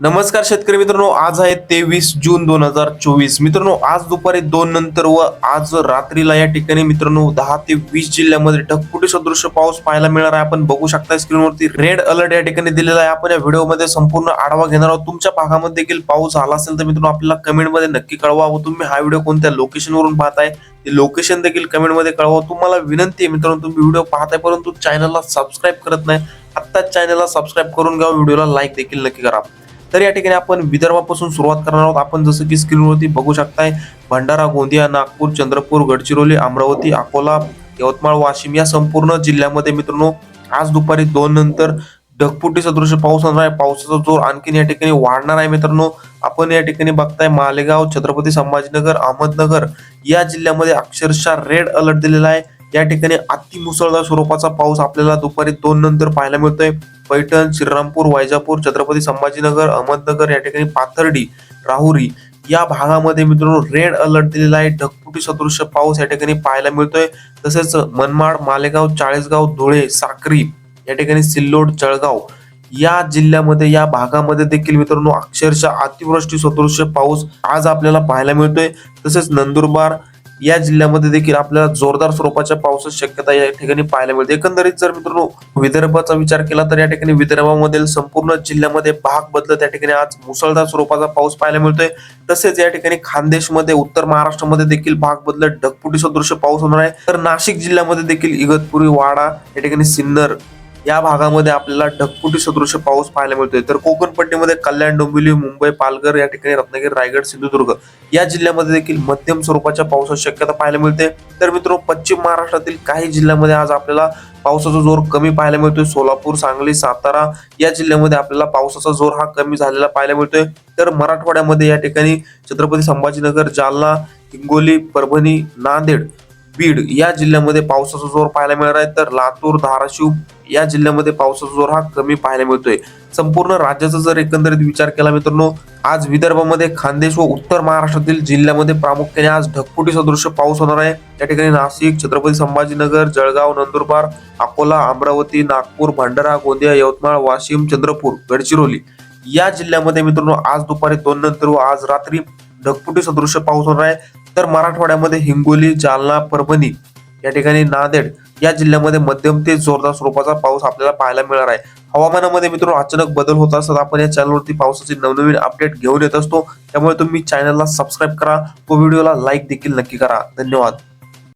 नमस्कार शेतकरी मित्रांनो आज आहे तेवीस जून दोन हजार चोवीस. मित्रांनो आज दुपारी दोन नंतर व आज रात्रीला या ठिकाणी मित्रांनो दहा ते वीस जिल्ह्यामध्ये ढगफुटी सदृश्य पाऊस पाहायला मिळणार आहे. आपण बघू शकता स्क्रीनवरती रेड अलर्ट या ठिकाणी दिलेला आहे. आपण या व्हिडिओमध्ये संपूर्ण आढावा घेणार आहोत. तुमच्या भागामध्ये देखील पाऊस आला असेल तर मित्रांनो आपल्याला कमेंटमध्ये नक्की कळवा व तुम्ही हा व्हिडिओ कोणत्या लोकेशनवरून पाहताय ते लोकेशन देखील कमेंटमध्ये कळवा. तुम्हाला विनंती आहे मित्रांनो तुम्ही व्हिडिओ पाहताय परंतु चॅनलला सबस्क्राईब करत नाही आत्ताच चॅनलला सबस्क्राईब करून घ्या. व्हिडिओला लाईक देखील नक्की करा. तर या ठिकाणी आपण विदर्भापासून सुरुवात करणार आहोत. आपण जसं की स्क्रीनवरती बघू शकताय भंडारा गोंदिया नागपूर चंद्रपूर गडचिरोली अमरावती अकोला यवतमाळ वाशिम या संपूर्ण जिल्ह्यामध्ये मित्रांनो आज दुपारी दोन नंतर ढगफुटी सदृश पाऊस होणार आहे. पावसाचा जोर आणखीन या ठिकाणी वाढणार आहे मित्रांनो. आपण या ठिकाणी बघताय मालेगाव छत्रपती संभाजीनगर अहमदनगर या जिल्ह्यामध्ये अक्षरशः रेड अलर्ट दिलेला आहे. या ठिकाणी अति मुसळधार स्वरूपाचा पाऊस आपल्याला दुपारी दोन नंतर पाहायला मिळतोय. पैठण श्रीरामपूर वैजापूर छत्रपती संभाजीनगर अहमदनगर या ठिकाणी पाथर्डी राहुरी या भागामध्ये मित्रांनो रेड अलर्ट दिलेला आहे. ढगफुटी सदृश्य पाऊस या ठिकाणी पाहायला मिळतोय. तसेच मनमाड मालेगाव चाळीसगाव धुळे साक्री या ठिकाणी सिल्लोड जळगाव या जिल्ह्यामध्ये या भागामध्ये देखील मित्रांनो अक्षरशः अतिवृष्टी सदृश्य पाऊस आज आपल्याला पाहायला मिळतोय. तसेच नंदुरबार या जिल्ह्यामध्ये देखील आपल्याला जोरदार स्वरूपाच्या पावसाची शक्यता या ठिकाणी पाहायला मिळते. एकंदरीत जर मित्रांनो विदर्भाचा विचार केला तर या ठिकाणी विदर्भामधील संपूर्ण जिल्ह्यामध्ये भाग बदलत या ठिकाणी आज मुसळधार स्वरूपाचा पाऊस पाहायला मिळतोय. तसेच या ठिकाणी खानदेशमध्ये उत्तर महाराष्ट्रामध्ये देखील भाग बदलत ढगपुटी सदृश पाऊस होणार आहे. तर नाशिक जिल्ह्यामध्ये देखील इगतपुरी वाडा या ठिकाणी सिन्नर या भागामध्ये आपल्याला ढगफुटी सदृश्य पाऊस पाहायला मिळतोय. तर कोकण पट्टीमध्ये कल्याण डोंबिवली मुंबई पालघर या ठिकाणी रत्नागिरी रायगड सिंधुदुर्ग या जिल्ह्यामध्ये देखील मध्यम स्वरूपाच्या पावसाची शक्यता पाहायला मिळते. तर मित्र पश्चिम महाराष्ट्रातील काही जिल्ह्यामध्ये आज आपल्याला पावसाचा जोर कमी पाहायला मिळतोय. सोलापूर सांगली सातारा या जिल्ह्यामध्ये आपल्याला पावसाचा जोर हा कमी झालेला पाहायला मिळतोय. तर मराठवाड्यामध्ये या ठिकाणी छत्रपती संभाजीनगर जालना हिंगोली परभणी नांदेड बीड या जिल्ह्यामध्ये पावसाचा जोर पाहायला मिळणार आहे. तर लातूर धाराशिव या जिल्ह्यामध्ये पावसाचा जोर हा कमी पाहायला मिळतोय. संपूर्ण राज्याचा जर एकंदरीत विचार केला मित्रांनो आज विदर्भामध्ये खानदेश व उत्तर महाराष्ट्रातील जिल्ह्यामध्ये प्रामुख्याने आज ढगफुटी सदृश पाऊस होणार आहे. त्या ठिकाणी नाशिक छत्रपती संभाजीनगर जळगाव नंदुरबार अकोला अमरावती नागपूर भंडारा गोंदिया यवतमाळ वाशिम चंद्रपूर गडचिरोली या जिल्ह्यामध्ये मित्रांनो आज दुपारी दोन नंतर व आज रात्री ढगपुटी सदृश्य पाऊस होणार आहे. तर मराठवाड्यामध्ये हिंगोली जालना परभणी या ठिकाणी नांदेड या जिल्ह्यामध्ये मध्यम ते जोरदार स्वरूपाचा पाऊस आपल्याला पाहायला मिळणार आहे. हवामानामध्ये मित्रांनो अचानक बदल होत असतात. आपण या चॅनलवरती पावसाचे नवनवीन अपडेट घेऊन येत असतो. त्यामुळे तुम्ही चॅनलला सबस्क्राईब करा व व्हिडिओला लाईक देखील नक्की करा. धन्यवाद.